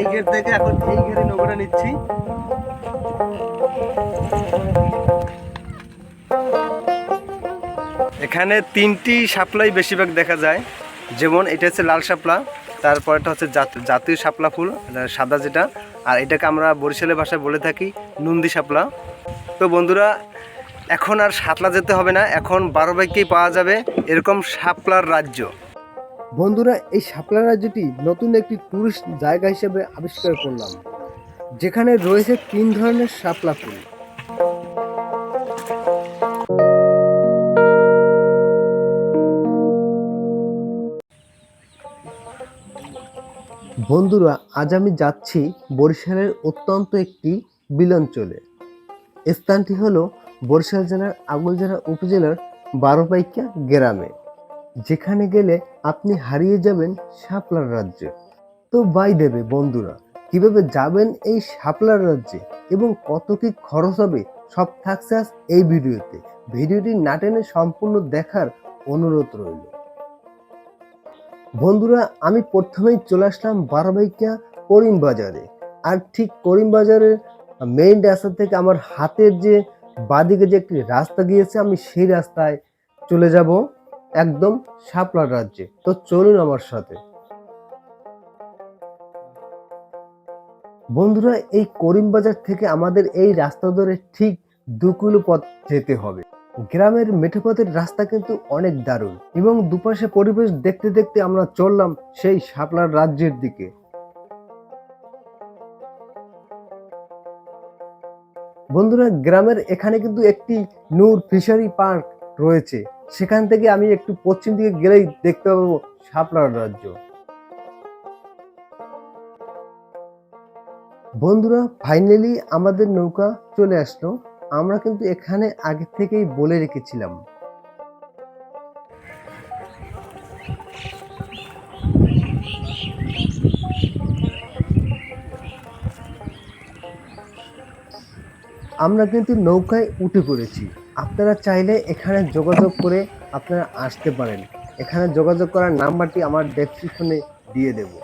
এই গেট থেকে এখন এই ঘেরে নৌকাটা নিচ্ছি। এখানে তিনটি শাপলাই বেশিরভাগ দেখা যায়। যেমন এটা হচ্ছে লাল শাপলা, তারপরটা হচ্ছে জাতীয় শাপলা ফুল সাদা যেটা। আর এটাকে আমরা বরিশালের ভাষায় বলে থাকি নন্দি শাপলা। তো বন্ধুরা, এখন আর শাপলা যেতে হবে না, এখন বারো বাইকেই পাওয়া যাবে এরকম শাপলার রাজ্য। বন্ধুরা, এই শাপলা রাজ্যটি নতুন একটি টুরিস্ট জায়গা হিসেবে আবিষ্কার করলাম, যেখানে রয়েছে তিন ধরনের শাপলা ফুল। বন্ধুরা, আজ আমি যাচ্ছি বরিশালের অত্যন্ত একটি বিলঞ্চলে। স্থানটি হলো বরিশাল জেলার আগলজেলা উপজেলার বারোপাইকা গ্রামে। যেখানে গেলে আপনি হারিয়ে যাবেন শাপলার রাজ্যে। তো বাই দেবে বন্ধুরা, কীভাবে যাবেন এই শাপলার রাজ্যে এবং কত কি খরচ হবে সব থাকছে আজ এই ভিডিওতে। ভিডিওটি না টেনে সম্পূর্ণ দেখার অনুরোধ রইল। বন্ধুরা, আমি প্রথমেই চলে আসলাম বারোবাইকা করিম বাজারে। আর ঠিক করিম বাজারের মেইন রাস্তা থেকে আমার হাতের যে বাদিকে যে একটি রাস্তা গিয়েছে, আমি সেই রাস্তায় চলে যাব। একদম শাপলার রাজ্যে। তো চলুন আমার সাথে। বন্ধুরা, এই করিম বাজার থেকে আমাদের এই রাস্তা ধরে ঠিক দু কিলো পথ যেতে হবে। গ্রামের মেঠোপথের রাস্তা কিন্তু অনেক দারুণ এবং দুপাশে পরিবেশ দেখতে দেখতে আমরা চললাম সেই শাপলার রাজ্যের দিকে। বন্ধুরা, গ্রামের এখানে কিন্তু একটি নূর ফিশারি পার্ক রয়েছে। সেখান থেকে আমি একটু পশ্চিম দিকে গেলেই দেখতে পাবো শাপলার রাজ্য। বন্ধুরা ফাইনালি আমাদের নৌকা চলে আসলো। আমরা কিন্তু এখানে আগে থেকেই বলে রেখেছিলাম। আমরা কিন্তু নৌকায় উঠে পড়েছি। আপনারা চাইলে এখানে যোগাযোগ করে আপনারা আসতে পারেন। এখানে যোগাযোগ করার নাম্বারটি আমার ডেসক্রিপশনে দিয়ে দেবো।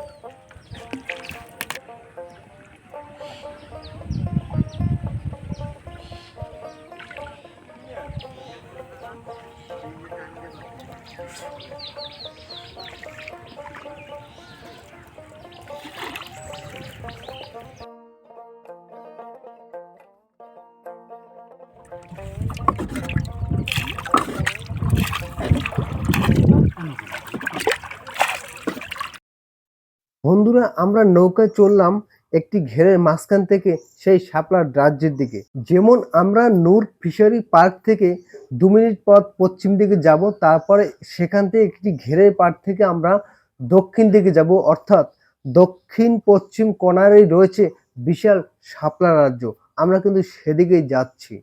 বন্ধুরা, আমরা নৌকায় চললাম একটি ঘেরের মাঝখান থেকে সেই শাপলার রাজ্যের দিকে। যেমন আমরা নূর ফিশারি পার্ক থেকে দু মিনিট পথ পশ্চিম দিকে যাব, তারপরে সেখান থেকে একটি ঘেরের পার থেকে আমরা দক্ষিণ দিকে যাব। অর্থাৎ দক্ষিণ পশ্চিম কোনারেই রয়েছে বিশাল শাপলা রাজ্য। আমরা কিন্তু সেদিকেই যাচ্ছি।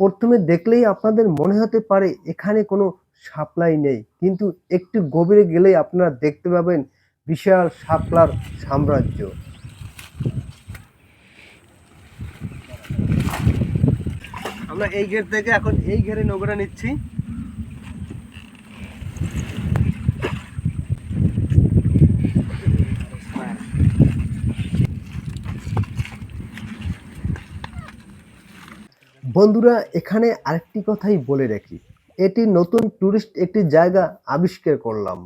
প্রথমে দেখলেই আপনাদের মনে হতে পারে এখানে কোনো সাপ্লাই নেই, কিন্তু একটু গভীরে গেলেই আপনারা দেখতে পাবেন বিশাল সাপলার সাম্রাজ্য। আমরা এই ঘের থেকে এখন এই ঘেরে নোংরা নিচ্ছি। বন্ধুরা, এখানে আরেকটি কথাই বলে রাখি। এটি নতুন টুরিস্ট একটি জায়গা আবিষ্কার করলাম।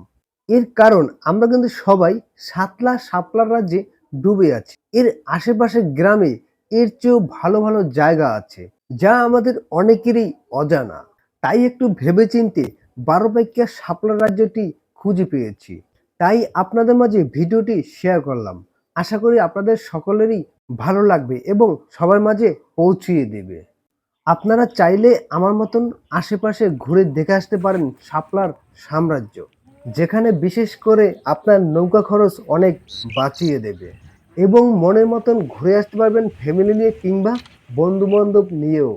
এর কারণ, আমরা কিন্তু সবাই সাতলা শাপলার রাজ্যে ডুবে আছি। এর আশেপাশে গ্রামে এর চেয়েও ভালো ভালো জায়গা আছে, যা আমাদের অনেকেরই অজানা। তাই একটু ভেবেচিন্তে বারোপাইকা শাপলা রাজ্যটি খুঁজে পেয়েছি। তাই আপনাদের মাঝে ভিডিওটি শেয়ার করলাম। আশা করি আপনাদের সকলেরই ভালো লাগবে এবং সবার মাঝে পৌঁছিয়ে দেবে। আপনারা চাইলে আমার মতন আশেপাশে ঘুরে দেখে আসতে পারেন শাপলার সাম্রাজ্য, যেখানে বিশেষ করে আপনার নৌকা খরচ অনেক বাঁচিয়ে দেবে এবং মনের মতন ঘুরে আসতে পারবেন ফ্যামিলি নিয়ে কিংবা বন্ধু বান্ধব নিয়েও।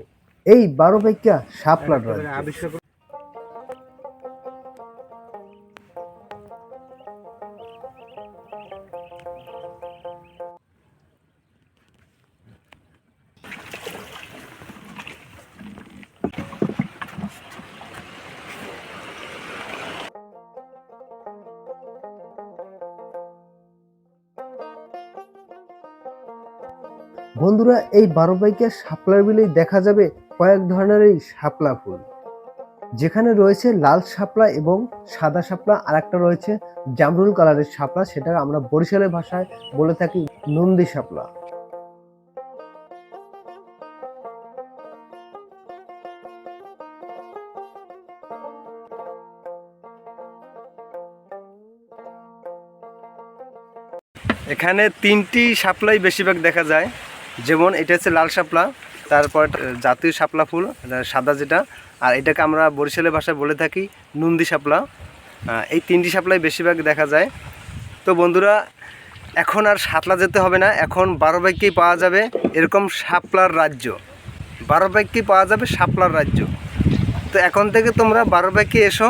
এই বারো ভাইকা শাপলার রাজ্য। বন্ধুরা, এই বারো বাইকের শাপলার বিলেই দেখা যাবে কয়েক ধরনের এই শাপলা ফুল। যেখানে রয়েছে লাল শাপলা এবং সাদা শাপলা আর একটা রয়েছে জামরুল কালারের শাপলা, সেটা আমরা বরিশালের ভাষায় বলে থাকি নন্দী শাপলা। এখানে তিনটি শাপলাই বেশিরভাগ দেখা যায়। যেমন এটা হচ্ছে লাল শাপলা, তারপর জাতীয় শাপলা ফুল সাদা যেটা, আর এটাকে আমরা বরিশালের ভাষায় বলে থাকি নন্দী শাপলা। এই তিনটি শাপলাই বেশিরভাগ দেখা যায়। তো বন্ধুরা, এখন আর শাপলা যেতে হবে না, এখন বারো বাইককেই পাওয়া যাবে এরকম শাপলার রাজ্য। বারো বাইককেই পাওয়া যাবে শাপলার রাজ্য। তো এখন থেকে তোমরা বারো বাইকে এসো,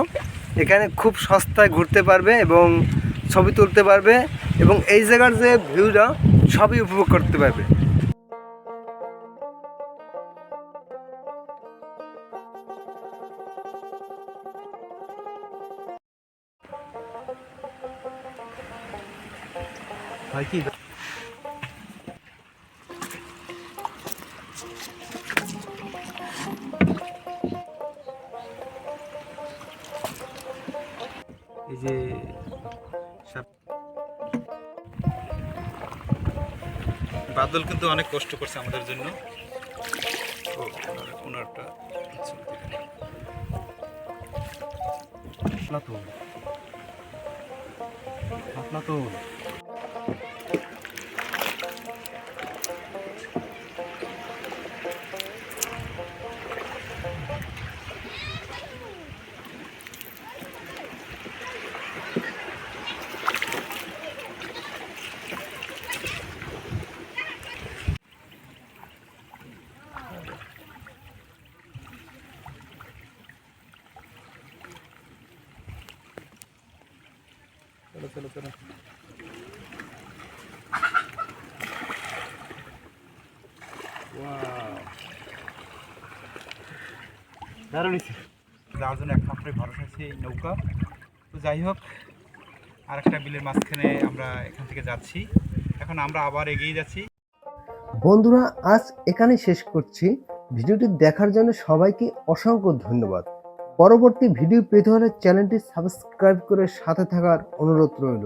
এখানে খুব সস্তায় ঘুরতে পারবে এবং ছবি তুলতে পারবে এবং এই জায়গার যে ভিউটা সবই উপভোগ করতে পারবে। হয় কি এই যে বাদল কিন্তু অনেক কষ্ট করছে আমাদের জন্য। ওনারটা ছবি দেখে নিই। আফলাতুন চলো চলো! দারুণ যাওয়ার জন্য একমাত্র ভরসা হচ্ছে এই নৌকা। তো যাই হোক আর একটা বিলের মাঝখানে আমরা এখান থেকে যাচ্ছি। এখন আমরা আবার এগিয়ে যাচ্ছি। বন্ধুরা আজ এখানে শেষ করছি। ভিডিওটি দেখার জন্য সবাইকে অসংখ্য ধন্যবাদ। পরবর্তী ভিডিও পেতে হলে চ্যানেলটি সাবস্ক্রাইব করে সাথে থাকার অনুরোধ রইল।